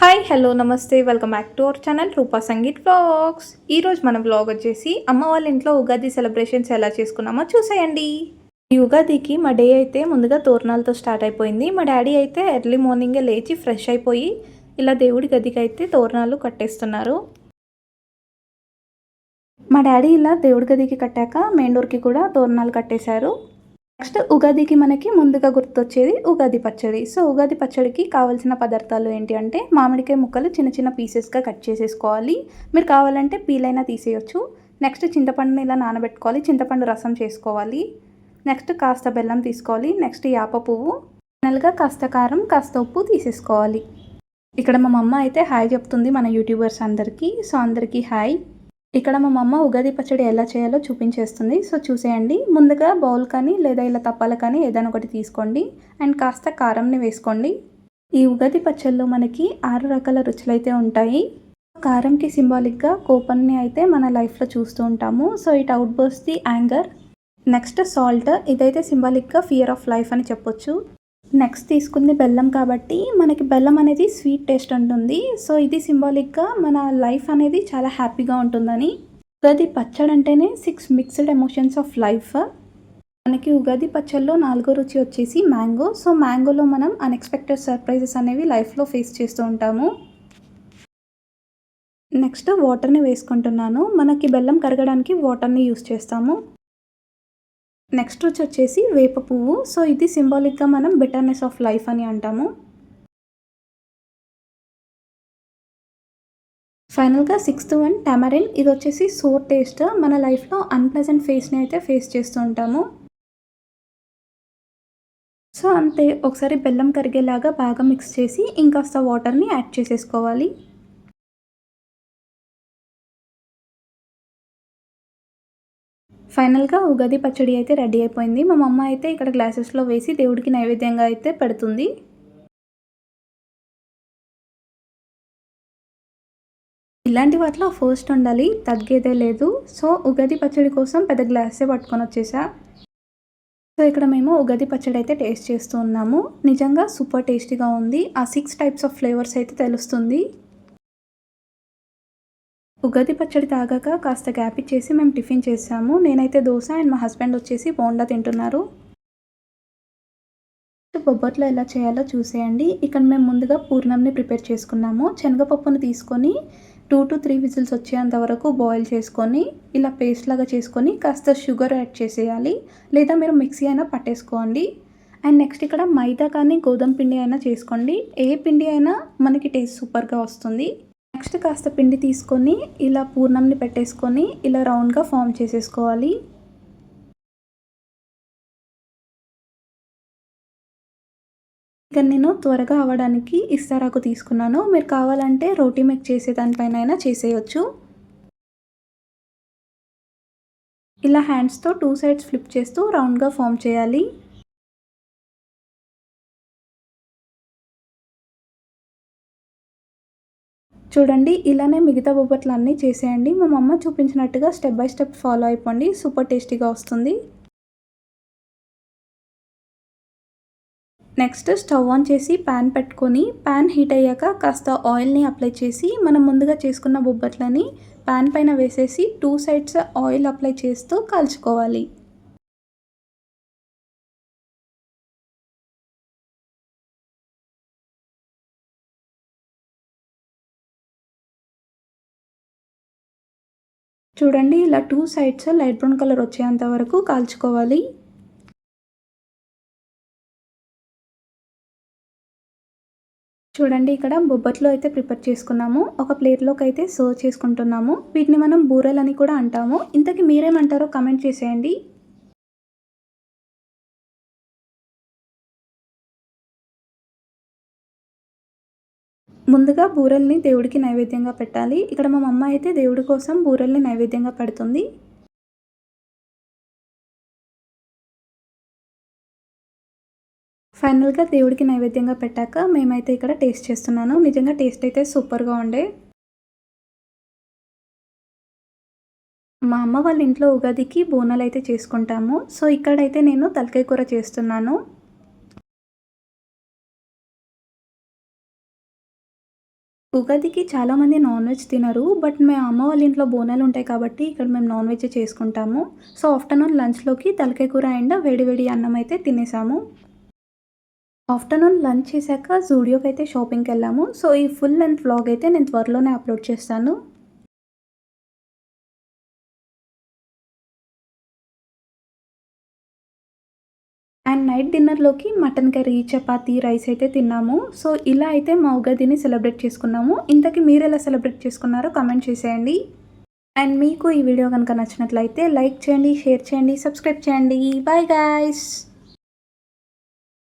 Hi hello నమస్తే. Welcome back to our channel Rupa Sangeet vlogs. ఈరోజు మన vlog వచ్చేసి అమ్మ వాళ్ళ ఇంట్లో ఉగాది సెలబ్రేషన్స్ ఎలా చేసుకున్నామో చూసేయండి. ఈ ఉగాదికి మా డే అయితే ముందుగా తోరణాలతో స్టార్ట్ అయిపోయింది. మా డాడీ అయితే ఎర్లీ మార్నింగే లేచి ఫ్రెష్ అయిపోయి ఇలా దేవుడి గదికి అయితే తోరణాలు కట్టేస్తున్నారు. మా డాడీ ఇలా దేవుడి గదికి కట్టాక మెయిన్ డోర్కి కూడా తోరణాలు కట్టేశారు. నెక్స్ట్ ఉగాదికి మనకి ముందుగా గుర్తొచ్చేది ఉగాది పచ్చడి. సో ఉగాది పచ్చడికి కావాల్సిన పదార్థాలు ఏంటి అంటే మామిడికాయ ముక్కలు చిన్న చిన్న పీసెస్గా కట్ చేసేసుకోవాలి. మీరు కావాలంటే పీలైనా తీసేయొచ్చు. నెక్స్ట్ చింతపండుని ఇలా నానబెట్టుకోవాలి. చింతపండు రసం చేసుకోవాలి. నెక్స్ట్ కాస్త బెల్లం తీసుకోవాలి. నెక్స్ట్ యాప పువ్వు. ఫైనల్గా కాస్త కారం కాస్త ఉప్పు తీసేసుకోవాలి. ఇక్కడ మా మమ్మ అయితే హాయ్ చెప్తుంది మన యూట్యూబర్స్ అందరికీ. సో అందరికీ హాయ్. ఇక్కడ మా మమ్మ ఉగాది పచ్చడి ఎలా చేయాలో చూపించేస్తుంది. సో చూసేయండి. ముందుగా బౌల్ కానీ లేదా ఇలా తప్పాల కానీ ఏదైనా ఒకటి తీసుకోండి. అండ్ కాస్త కారంని వేసుకోండి. ఈ ఉగాది పచ్చళ్ళలో మనకి ఆరు రకాల రుచులు అయితే ఉంటాయి. కారంకి సింబాలిక్గా కోపాన్ని అయితే మన లైఫ్లో చూస్తూ ఉంటాము. So it out boss the anger. Next salt. ఇదైతే సింబాలిక్గా ఫియర్ ఆఫ్ లైఫ్ అని చెప్పొచ్చు. నెక్స్ట్ తీసుకుంది బెల్లం కాబట్టి మనకి బెల్లం అనేది స్వీట్ టేస్ట్ ఉంటుంది సో ఇది సింబాలిక్గా మన లైఫ్ అనేది చాలా హ్యాపీగా ఉంటుందని. ఉగాది పచ్చడి అంటేనే six mixed emotions of life మనకి ఉగాది పచ్చల్లో నాలుగో రుచి వచ్చేసి మ్యాంగో సో మ్యాంగోలో మనం అన్ఎక్స్పెక్టెడ్ సర్ప్రైజెస్ అనేవి లైఫ్లో ఫేస్ చేస్తూ ఉంటాము. నెక్స్ట్ వాటర్ని వేసుకుంటున్నాను. మనకి బెల్లం కరగడానికి వాటర్ని యూస్ చేస్తాము. నెక్స్ట్ వచ్చి వచ్చేసి వేప పువ్వు. సో ఇది సింబాలిక్గా మనం బెటర్నెస్ ఆఫ్ లైఫ్ అని అంటాము. ఫైనల్గా సిక్స్త్ వన్ టమరిన్ ఇది వచ్చేసి సోర్ టేస్ట్ మన లైఫ్లో అన్ప్లెజెంట్ ఫేస్ని అయితే ఫేస్ చేస్తూ ఉంటాము. సో అంతే. ఒకసారి బెల్లం కరిగేలాగా బాగా మిక్స్ చేసి ఇంకాస్త వాటర్ని యాడ్ చేసేసుకోవాలి. ఫైనల్గా ఉగాది పచ్చడి అయితే రెడీ అయిపోయింది. మా మమ్మ అయితే ఇక్కడ గ్లాసెస్లో వేసి దేవుడికి నైవేద్యంగా అయితే పెడుతుంది. ఇలాంటి వాటిలో ఫస్ట్ ఉండాలి తగ్గేదే లేదు. సో ఉగాది పచ్చడి కోసం పెద్ద గ్లాసే పట్టుకొని వచ్చేసా. సో ఇక్కడ మేము ఉగాది పచ్చడి అయితే టేస్ట్ చేస్తూ ఉన్నాము. నిజంగా సూపర్ టేస్టీగా ఉంది. ఆ సిక్స్ టైప్స్ ఆఫ్ ఫ్లేవర్స్ అయితే తెలుస్తుంది. ఉగాది పచ్చడి తాగాక కాస్త గ్యాప్ ఇచ్చేసి మేము టిఫిన్ చేసాము. నేనైతే దోశ అండ్ మా హస్బెండ్ వచ్చేసి బోండా తింటున్నారు. బొబ్బట్లో ఎలా చేయాలో చూసేయండి. ఇక్కడ మేము ముందుగా పూర్ణంని ప్రిపేర్ చేసుకున్నాము. శనగపప్పును తీసుకొని టూ టు త్రీ విజిల్స్ వచ్చేంత వరకు బాయిల్ చేసుకొని ఇలా పేస్ట్ లాగా చేసుకొని కాస్త షుగర్ యాడ్ చేసేయాలి. లేదా మీరు మిక్సీ అయినా పట్టేసుకోండి. అండ్ నెక్స్ట్ ఇక్కడ మైదా కానీ గోధుమ పిండి అయినా చేసుకోండి. ఏ పిండి అయినా మనకి టేస్ట్ సూపర్గా వస్తుంది. నెక్స్ట్ కాస్త పిండి తీసుకొని ఇలా పూర్ణంని పెట్టేసుకొని ఇలా రౌండ్గా ఫామ్ చేసేసుకోవాలి. ఇక నేను త్వరగా అవ్వడానికి ఇస్తారాకు తీసుకున్నాను. మీరు కావాలంటే రోటీ మేక్ చేసే దానిపైన అయినా చేసేయచ్చు. ఇలా హ్యాండ్స్తో టూ సైడ్స్ ఫ్లిప్ చేస్తూ రౌండ్గా ఫామ్ చేయాలి. చూడండి ఇలానే మిగతా బొబ్బట్లు అన్నీ చేసేయండి. మా మమ్మ చూపించినట్టుగా స్టెప్ బై స్టెప్ ఫాలో అయిపోండి. సూపర్ టేస్టీగా వస్తుంది. నెక్స్ట్ స్టవ్ ఆన్ చేసి ప్యాన్ పెట్టుకొని ప్యాన్ హీట్ అయ్యాక కాస్త ఆయిల్ని అప్లై చేసి మనం ముందుగా చేసుకున్న బొబ్బట్లని ప్యాన్ పైన వేసేసి టూ సైడ్స్ ఆయిల్ అప్లై చేస్తూ కాల్చుకోవాలి. చూడండి ఇలా two sides light brown colour వచ్చేంత వరకు కాల్చుకోవాలి. చూడండి ఇక్కడ బొబ్బట్లో అయితే ప్రిపేర్ చేసుకున్నాము. ఒక ప్లేట్లోకి అయితే సర్వ్ చేసుకుంటున్నాము. వీటిని మనం బూరెలని కూడా అంటాము. ఇంతకీ మీరేమంటారో కమెంట్ చేసేయండి. ముందుగా బూరెల్ని దేవుడికి నైవేద్యంగా పెట్టాలి. ఇక్కడ మా అమ్మ అయితే దేవుడి కోసం బూరెల్ని నైవేద్యంగా పెడుతుంది. ఫైనల్గా దేవుడికి నైవేద్యంగా పెట్టాక మేమైతే ఇక్కడ టేస్ట్ చేస్తున్నాను. నిజంగా టేస్ట్ అయితే సూపర్గా ఉండే. మా అమ్మ వాళ్ళ ఇంట్లో ఉగాదికి బోనాలు అయితే చేసుకుంటాము. సో ఇక్కడైతే నేను తలకాయ కూర చేస్తున్నాను. ఉగాదికి చాలామంది నాన్ వెజ్ తినరు బట్ మేము అమ్మ వాళ్ళ ఇంట్లో బోనాలు ఉంటాయి కాబట్టి ఇక్కడ మేము నాన్ వెజ్ చేసుకుంటాము. సో ఆఫ్టర్నూన్ లంచ్లోకి తలకాయ కూర అండ్ వేడివేడి అన్నం అయితే తినేసాము. ఆఫ్టర్నూన్ లంచ్ చేశాక జూడియోకి అయితే షాపింగ్కి వెళ్ళాము. సో ఈ ఫుల్ లెంత్ వ్లాగ్ అయితే నేను త్వరలోనే అప్లోడ్ చేస్తాను. అండ్ నైట్ డిన్నర్లోకి మటన్ కర్రీ చపాతి రైస్ అయితే తిన్నాము. సో ఇలా అయితే మా ఉగాదిని సెలబ్రేట్ చేసుకున్నాము. ఇంతకీ మీరు ఎలా సెలబ్రేట్ చేసుకున్నారో కామెంట్ చేసేయండి. అండ్ మీకు ఈ వీడియో కనుక నచ్చినట్లయితే లైక్ చేయండి షేర్ చేయండి సబ్స్క్రైబ్ చేయండి. Bye guys